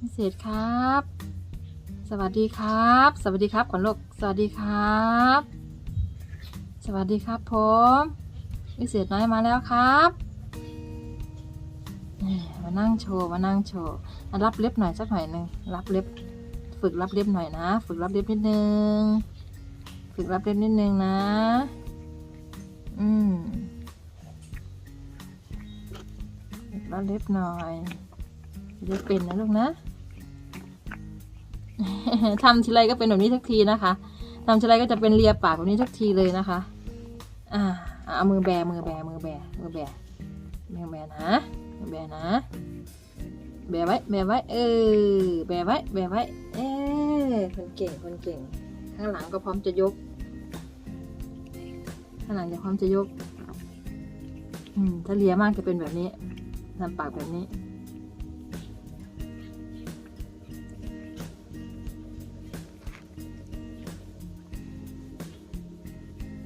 พิเศษครับ สวัสดีครับ สวัสดีครับก่อนลูกสวัสดีครับ สวัสดีครับผมพิเศษน้อยมาแล้วครับมานั่งโชว์มานั่งโชว์รับเล็บหน่อยสักหน่อยหนึ่งรับเล็บ ฝึกรับเล็บหน่อยนะ ฝึกรับเล็บนิดนึงฝึกรับเล็บนิดนึงนะ อืมรับเล็บหน่อย จะได้เป็นนะลูกนะทำทีไรก็เป็นแบบนี้ทุกทีนะคะทำทีไรก็จะเป็นเลียปากแบบนี้ทุกทีเลยนะคะ อ่าเอามือแบมือแบมือแบมือแบมือแบนะมือแบนะ แบไว้แบไว้เออแบไว้แบไว้ เออคนเก่งคนเก่ง ข้างหลังก็พร้อมจะยก ข้างหลังจะพร้อมจะยก อืมถ้าเลียมากจะเป็นแบบนี้ทำปากแบบนี้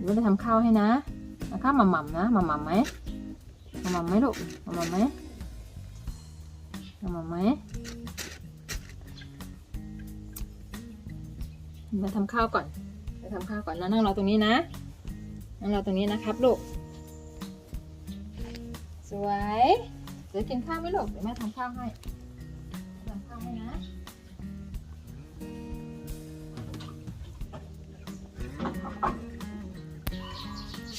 เดี๋ยวจะทำข้าวให้นะข้าวหม่ำๆนะหม่ำๆไหมหม่ำๆไหมลูกหม่ำๆไหมหม่ำๆไหมมาทำข้าวก่อนไปทำข้าวก่อนนะนั่งรอตรงนี้นะนั่งรอตรงนี้นะครับลูกสวยเดี๋ยวกินข้าวไหมลูกเดี๋ยวแม่ทำข้าวให้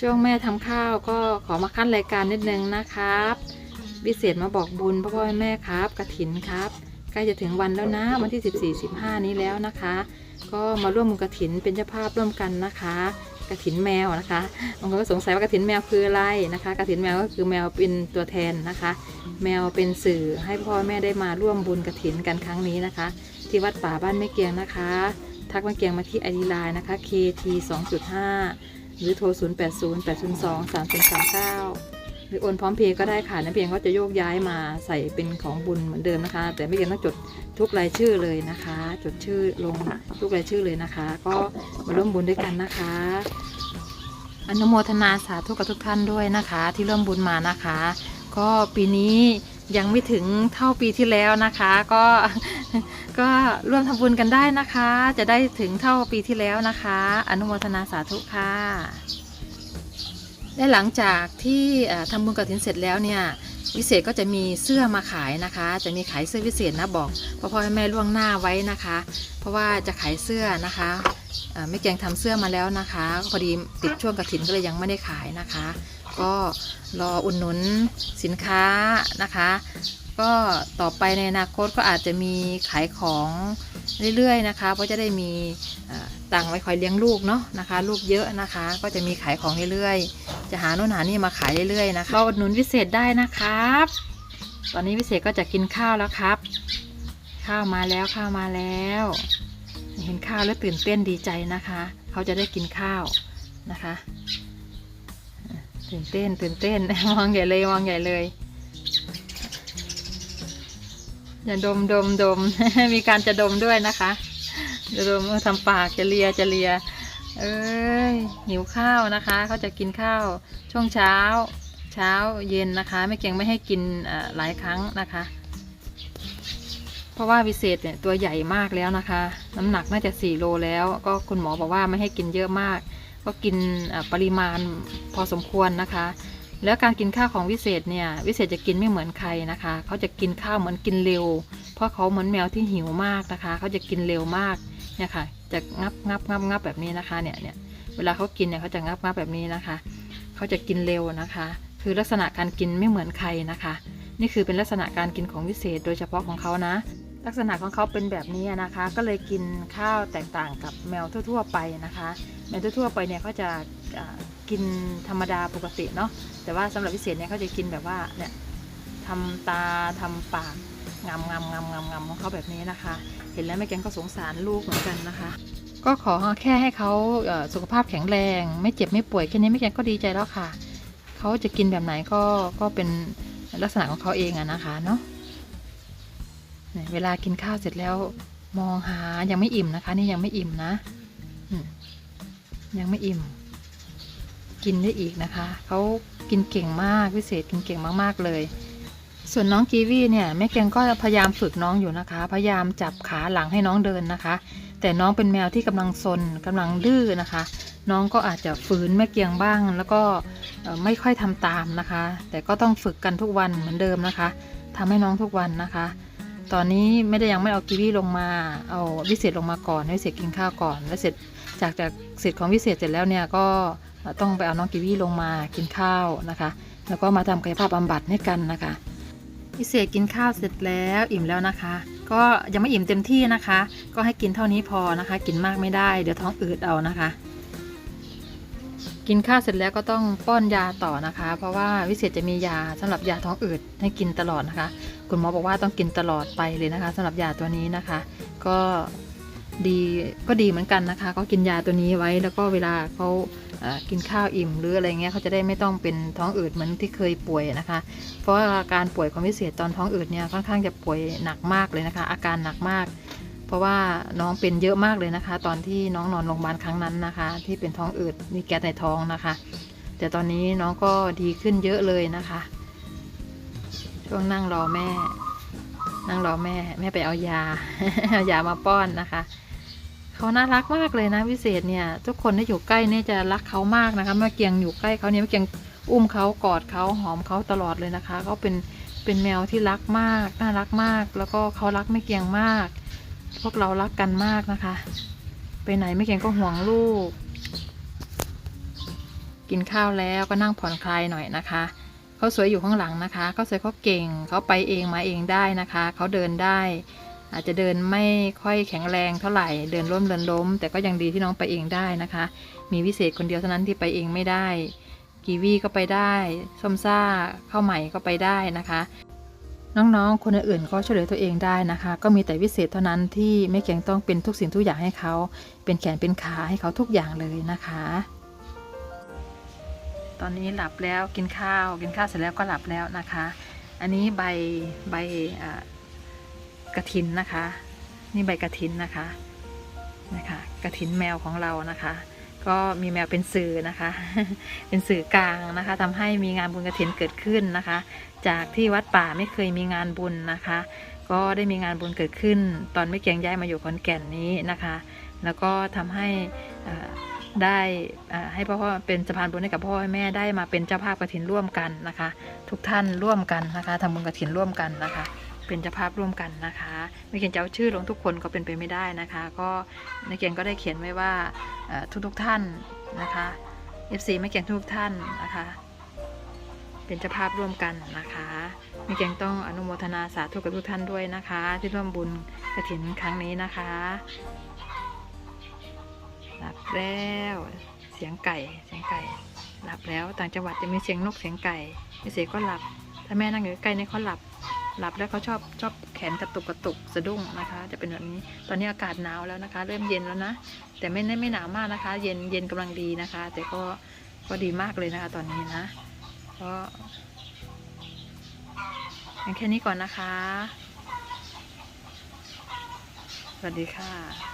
ช่วงแม่ทำข้าวก็ขอมาขั้นรายการนิดนึงนะครับพิเศษมาบอกบุญพ่อพ่อแม่ครับกระถินครับใกล้จะถึงวันแล้วนะวันที่ 14 15 นี้แล้วนะคะ ก็มาร่วมบุญกระถินเป็นเจ้าภาพร่วมกันนะคะกระถินแมวนะคะบางคนก็สงสัยว่ากระถินแมวคืออะไรนะคะกระถินแมวก็คือแมวเป็นตัวแทนนะคะ แมวเป็นสื่อให้พ่อแม่ได้มาร่วมบุญกระถินกันครั้งนี้นะคะ ที่วัดป่าบ้านแม่เกียงนะคะ ทักแม่เกียงมาที่ไอดีไลน์นะคะ KT 2.5 หรือโทร 0 8 0 8 0 2 3 0 3 9 หรือโอนพร้อมเพย์ก็ได้ค่ะนะเพียงก็จะโยกย้ายมาใส่เป็นของบุญเหมือนเดิมนะคะ แต่ไม่เพียงต้องจดทุกรายชื่อเลยนะคะ จดชื่อลงทุกรายชื่อเลยนะคะ ก็มาร่วมบุญด้วยกันนะคะอนุโมทนาสาธุกับทุกท่านด้วยนะคะ ที่ร่วมบุญมานะคะ ก็ปีนี้ ยังไม่ถึงเท่าปีที่แล้วนะคะ ก็ก็ร่วมทำบุญกันได้นะคะ จะได้ถึงเท่าปีที่แล้วนะคะ อนุโมทนาสาธุค่ะและหลังจากที่ทำบุญกฐินเสร็จแล้วเนี่ยวิเศษก็จะมีเสื้อมาขายนะคะ จะมีขายเสื้อวิเศษนะบอกพ่อพ่อแม่ล่วงหน้าไว้นะคะ เพราะว่าจะขายเสื้อนะคะเอ่อแม่แกงทำเสื้อมาแล้วนะคะ พอดีติดช่วงกฐินก็เลยยังไม่ได้ขายนะคะ ก็รออุดหนุนสินค้านะคะ ก็ต่อไปในอนาคตก็อาจจะมีขายของเรื่อยๆนะคะ เพราะจะได้มีตังไว้คอยเลี้ยงลูกเนาะนะคะ ลูกเยอะนะคะ ก็จะมีขายของเรื่อยๆ จะหาโน่นหานี่มาขายเรื่อยๆนะคะอุดหนุนวิเศษได้นะครับ ตอนนี้วิเศษก็จะกินข้าวแล้วครับ ข้าวมาแล้วข้าวมาแล้ว เห็นข้าวแล้วตื่นเต้นดีใจนะคะ เขาจะได้กินข้าวนะคะ ตื่นเต้นตื่นเต้น มองใหญ่เลยมองใหญ่เลย อย่าดมดมดมมีการจะดมด้วยนะคะจะดมทำปากจะเลียจะเลีย เอ้ยหิวข้าวนะคะเขาจะกินข้าวช่วงเช้า เช้าเย็นนะคะไม่เก่งไม่ให้กินหลายครั้งนะคะ เพราะว่าวิเศษเนี่ยตัวใหญ่มากแล้วนะคะ น้ำหนักน่าจะ4โลแล้ว ก็คุณหมอบอกว่าไม่ให้กินเยอะมาก ก็กินปริมาณพอสมควรนะคะ แล้วการกินข้าวของวิเศษเนี่ยวิเศษจะกินไม่เหมือนใครนะคะเขาจะกินข้าวเหมือนกินเร็ว เพราะเขาเหมือนแมวที่หิวมากนะคะเขาจะกินเร็วมากเนี่ยค่ะจะงับงับงับงับแบบนี้นะคะเนี่ยเนี่ยเวลาเขากินเนี่ยเขาจะงับงับแบบนี้นะคะเขาจะกินเร็วนะคะ คือลักษณะการกินไม่เหมือนใครนะคะ นี่คือเป็นลักษณะการกินของวิเศษ โดยเฉพาะของเขานะลักษณะของเขาเป็นแบบนี้นะคะ ก็เลยกินข้าวแตกต่างกับแมวทั่ว ๆ ไปนะคะ แมวทั่วๆไปเนี่ยเขาจะ กินธรรมดาปกติเนาะแต่ว่าสำหรับพิเศษเนี่ยเขาจะกินแบบว่าเนี่ยทำตาทำปากงามงามงามงามงามของเขาแบบนี้นะคะ เห็นแล้วแม่แกงก็สงสารลูกเหมือนกันนะคะ ก็ขอแค่ให้เขาสุขภาพแข็งแรง ไม่เจ็บไม่ป่วยแค่นี้แม่แกงก็ดีใจแล้วค่ะเขาจะกินแบบไหนก็ก็เป็นลักษณะของเขาเองอะนะคะเนาะเวลากินข้าวเสร็จแล้วมองหายังไม่อิ่มนะคะ นี่ยังไม่อิ่มนะยังไม่อิ่ม กินได้อีกนะคะเขากินเก่งมากพิเศษกินเก่งมากๆเลย ส่วนน้องกีวีเนี่ยแม่เกียงก็พยายามฝึกน้องอยู่นะคะ พยายามจับขาหลังให้น้องเดินนะคะ แต่น้องเป็นแมวที่กำลังซนกำลังดื้อนะคะ น้องก็อาจจะฝืนแม่เกียงบ้าง แล้วก็ไม่ค่อยทำตามนะคะ แต่ก็ต้องฝึกกันทุกวันเหมือนเดิมนะคะทำให้น้องทุกวันนะคะ ตอนนี้ไม่ได้ยังไม่เอากีวีลงมาเอาวิเศษลงมาก่อนให้วิเศษกินข้าวก่อนแล้วเสร็จจากจากเสร็จของวิเศษเสร็จแล้วเนี่ยก็ ต้องไปเอาน้องกีวีลงมากินข้าวนะคะ แล้วก็มาทำกายภาพบำบัดให้กันนะคะพิเศษกินข้าวเสร็จแล้วอิ่มแล้วนะคะ ก็ยังไม่อิ่มเต็มที่นะคะ ก็ให้กินเท่านี้พอนะคะ กินมากไม่ได้เดี๋ยวท้องอืดเอานะคะ กินข้าวเสร็จแล้วก็ต้องป้อนยาต่อนะคะ เพราะว่าวิเศษจะมียาสำหรับยาท้องอืดให้กินตลอดนะคะ คุณหมอบอกว่าต้องกินตลอดไปเลยนะคะสำหรับยาตัวนี้นะคะ ก็ดีก็ดีเหมือนกันนะคะ ก็กินยาตัวนี้ไว้แล้วก็เวลาเขา กินข้าวอิ่มหรืออะไรเงี้ยเขาจะได้ไม่ต้องเป็นท้องอืดเหมือนที่เคยป่วยนะคะ เพราะอาการป่วยของพิเศษตอนท้องอืดเนี่ยค่อนข้างจะป่วยหนักมากเลยนะคะ อาการหนักมาก เพราะว่าน้องเป็นเยอะมากเลยนะคะ ตอนที่น้องนอนโรงพยาบาลครั้งนั้นนะคะ ที่เป็นท้องอืดมีแก๊สในท้องนะคะ แต่ตอนนี้น้องก็ดีขึ้นเยอะเลยนะคะ ช่วงนั่งรอแม่ นั่งรอแม่แม่ไปเอายาเอายามาป้อนนะคะ เขาน่ารักมากเลยนะวิเศษเนี่ย ทุกคนที่อยู่ใกล้เนี่ยจะรักเขามากนะคะม่เกียงอยู่ใกล้เขาเนี่ยม่เกียงอุ้มเขากอดเขาหอมเขาตลอดเลยนะคะเขาเป็นเป็นแมวที่รักมากน่ารักมาก แล้วก็เขารักแม่เกียงมาก พวกเรารักกันมากนะคะ ไปไหนแม่เกียงก็ห่วงลูก กินข้าวแล้วก็นั่งผ่อนคลายหน่อยนะคะเขาสวยอยู่ข้างหลังนะคะเขาสวยเขาเก่งเขาไปเองมาเองได้นะคะเขาเดินได้ อาจจะเดินไม่ค่อยแข็งแรงเท่าไหร่ เดินล้มเดินล้ม แต่ก็ยังดีที่น้องไปเองได้นะคะ มีวิเศษคนเดียวเท่านั้นที่ไปเองไม่ได้ กีวีก็ไปได้ส้มซ่าข้าวใหม่ก็ไปได้นะคะ น้องๆ คนอื่นก็ช่วยเหลือตัวเองได้นะคะ ก็มีแต่วิเศษเท่านั้นที่ไม่เกียงต้องเป็นทุกสิ่งทุกอย่างให้เขา เป็นแขนเป็นขาให้เขาทุกอย่างเลยนะคะ ตอนนี้หลับแล้วกินข้าว กินข้าวเสร็จแล้วก็หลับแล้วนะคะ อันนี้ใบใบอ่า กระถินนะคะ นี่ใบกระถินนะคะนะคะกระถินแมวของเรานะคะ ก็มีแมวเป็นสื่อนะคะ เป็นสื่อกลางนะคะทำให้มีงานบุญกระถินเกิดขึ้นนะคะ จากที่วัดป่าไม่เคยมีงานบุญนะคะ ก็ได้มีงานบุญเกิดขึ้น ตอนไม่เกียงย้ายมาอยู่ขอนแก่นนี้นะคะ แล้วก็ทำให้ได้ให้พ่อพ่อเป็นสะพานบุญให้กับพ่อแม่ได้มาเป็นเจ้าภาพกระถินร่วมกันนะคะ ทุกท่านร่วมกันนะคะทำบุญกระถินร่วมกันนะคะ เป็นเจ้าภาพร่วมกันนะคะไม่เขียนจะเอาชื่อลงทุกคนก็เป็นไปไม่ได้นะคะ ก็ในเกียนก็ได้เขียนไว้ว่าทุกทุกท่านนะคะ FC ไม่เกียนทุกท่านนะคะ เป็นเจ้าภาพร่วมกันนะคะไม่เกียงต้องอนุโมทนาสาธุกับทุกท่านด้วยนะคะ ที่ร่วมบุญกระถินครั้งนี้นะคะหลับแล้วเสียงไก่เสียงไก่หลับแล้วต่างจังหวัดจะมีเสียงนกเสียงไก่พี่เสกก็หลับ ถ้าแม่นั่งอยู่ใกล้เนี่ยเขาหลับ หลับแล้วเขาชอบชอบแขนกระตุกกระตุกสะดุ้งนะคะ จะเป็นแบบนี้ ตอนนี้อากาศหนาวแล้วนะคะ เริ่มเย็นแล้วนะ แต่ไม่ไม่หนาวมากนะคะ เย็นเย็นกำลังดีนะคะ แต่ก็ก็ดีมากเลยนะคะ ตอนนี้นะก็แค่นี้ก่อนนะคะ สวัสดีค่ะ